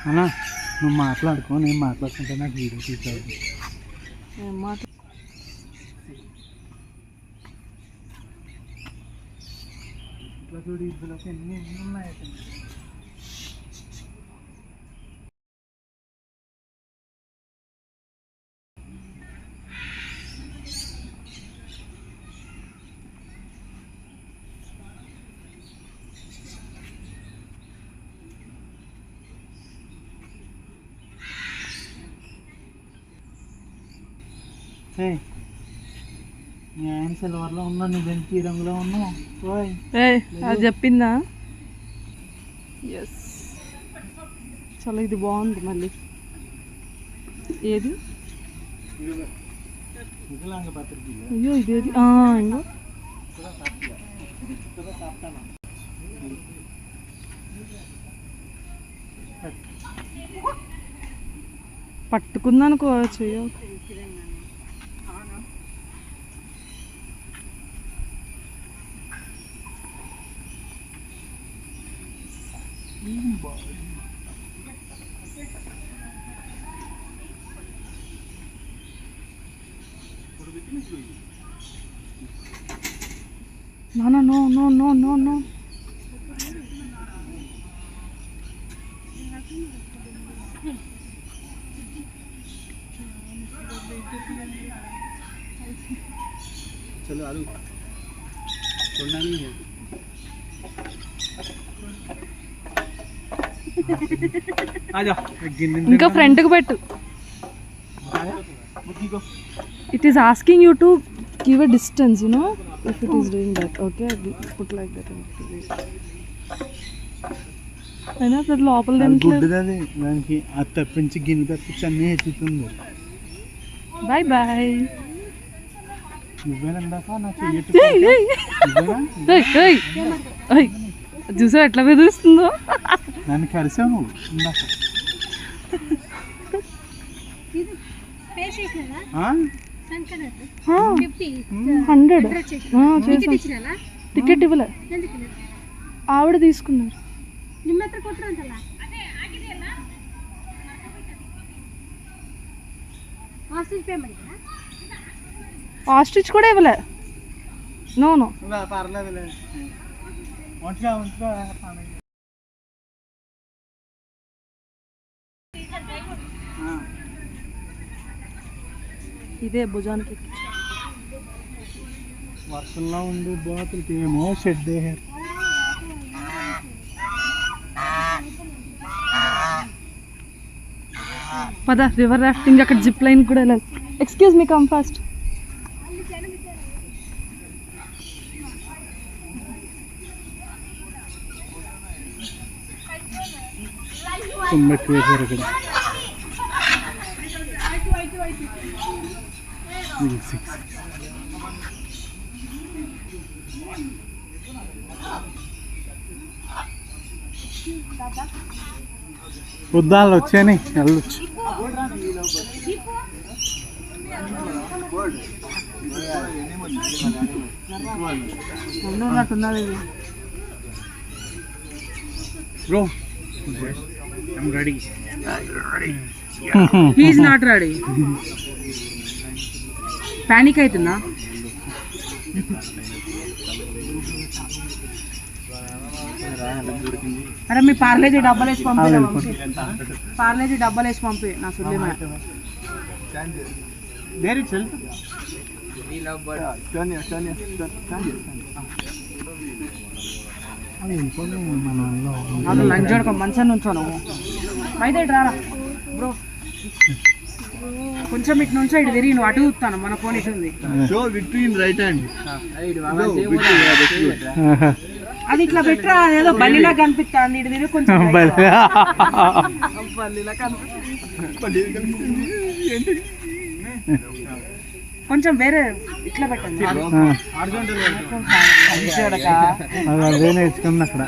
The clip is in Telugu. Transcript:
అన్నా నువ్వు మాట్లాడుకో నేను మాట్లాడుకుంటే నాకు వీడియో తీసావు ఏం మాట ఇట్లా చూడు ఇందులోకి ఎన్ని ఎన్ని ఉన్నాయి ఏయ్, నీ ఆయన సిల్వర్లో నువ్వు రంగులో ఉన్నావు అది చెప్పిందా? ఎస్ చాలా ఇది బాగుంది మళ్ళీ. ఏది? అయ్యో ఇదేది ఇంకో పట్టుకుందనుకోవచ్చు అయ్యో No, no, no, no, no, no, no. चलो आलू नहीं है ఇంకా ఫ్రంట్కి పెట్టు it is asking you to give a distance you know if it is doing that okay put like that అయినా అసలు లోపల గుడ్డుదది దానికి అది తప్పించి గిన్నె తప్పించి అన్నీ ఎత్తుతుంది బాయ్ బాయ్ నువ్వేనందాక నాకు చూసా ఎట్లా బెదిరిస్తుందో నన్ను కలిసావు హండ్రెడ్. టికెట్ ఇవ్వలే. ఆవిడ తీసుకున్నారు. ఆస్ట్రిచ్ కూడా ఇవ్వలే. నో పర్లేదు పర్లేదులే. ఉంచుకో ఉంచుకో. ఇదే భుజానికి వర్షంలో ఉండి బాతులకి ఏమో షెడ్ వేసారు పద రివర్ రాఫ్టింగ్ అక్కడ జిప్ లైన్ కూడా వెళ్ళాలి. ఎక్స్క్యూజ్ మీ కమ్ ఫాస్ట్ తుమ్మెట్టు వేసారు ఇక్కడ ఇది సిక్స్ వద్దాలు వచ్చాయని వెళ్ళొచ్చు ఉన్నట్టున్నది ఇది bro I'm ready he's not ready panic అవుతుందా అరే మీ పార్లేజీ డబ్బాలు వేసి పంపి పార్లేజీ డబ్బాలు వేసి పంపి నా సుల్లిమే there itself turn turn turn అది వెళ్ళిపోయి మన వాళ్ళు వాళ్ళు లంచ్ చేయడం మంచిగా నుంచో నువ్వు. అయితే రారా. బ్రో. కొంచెం ఇటు నుంచో ఇటు తిరిగి నువ్వు అటు చూస్తాను. మన ఫోన్ ఇటు ఉంది. షో బిట్వీన్ రైట్ హ్యాండ్ అది ఇట్లా పెట్టరా ఏదో బల్లిలా కనిపిస్తుంది. ఇటు తిరిగి కొంచెం. బల్లిలా కనిపిస్తుంది. కొంచెం వేరే ఇట్లా పెట్టండి. అదే అక్కడ.